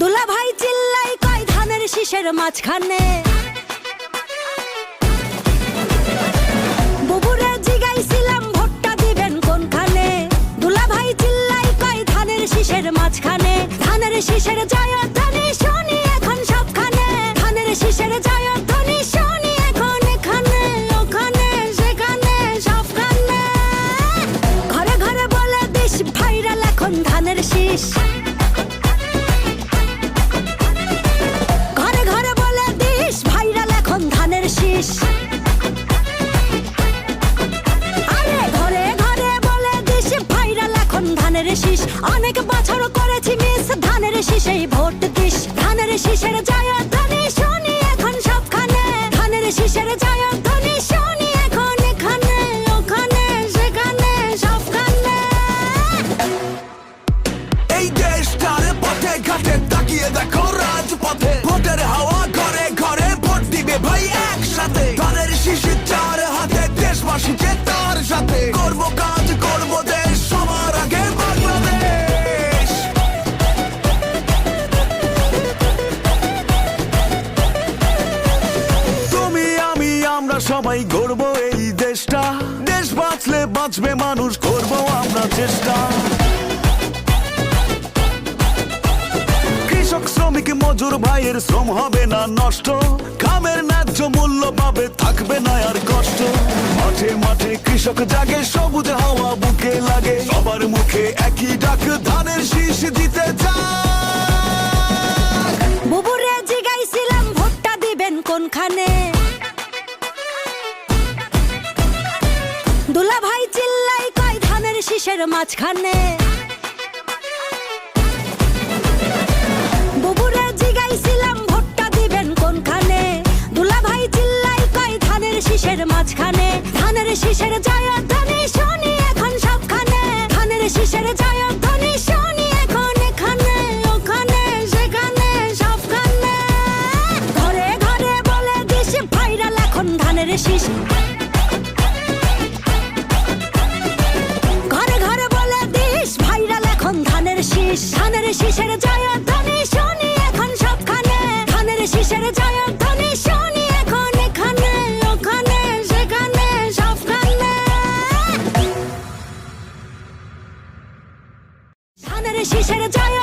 দুলা ভাই চিল্লাই কয় ধানের শীষের মাঝখানে। বুবুরে জিগাইছিলাম, ভোটটা দিবেন কোনখানে? দুলা ভাই চিল্লাই কয় ধানের শীষের মাঝখানে। ধানের শীষের জয়ধ্বনি শুনি এখন সবখানে। ধানের শীষের জয়ধ্বনি শুনি এখন এখানে, ওখানে, সেখানে, সবখানে। ঘরে ঘরে বলে দিস, ভাইরাল এখন ধানের শীষ। অনেক বছর করেছি মিস। ধানের শীষেই ভোট দিস। ধানের শীষের জয়ধ্বনি শুনি এখন সবখানে। ধানের শীষের শুনি পথে ঘাটে তাকিয়ে দেখো রাজপথে। ভোটের হাওয়া ঘরে ঘরে ভোট দিবে ভাই আমরা সবাই গর্ব এই দেশটা। দেশ বাঁচলে বাঁচবে মানুষ করব আমরা চেষ্টা। কৃষক, শ্রমিক, মজুর ভাইয়ের শ্রম হবে না নষ্ট। কামের ন্যায্য মূল্য পাবে, থাকবে না আর কষ্ট। মাঠে মাঠে কৃষক জাগে, সবুজ হাওয়া বুকে লাগে। সবার মুখে একই ডাক, ধানের শীষ দিতে যায়। দুলা ভাই চিল্লাই কয় ধানের শীষের মাঝখানে। দিবেন কোনখানে? দুলা ভাই চিল্লাই কয় ধানের শীষের মাঝখানে। ধানের শীষের ধানের জয় জয়ধ্বনি শুনি এখন সবখানে। ধানের জয় জয়ধ্বনি শুনি এখন এখানে, ওখানে, সেখানে, সবখানে। ধানের শীষের জয়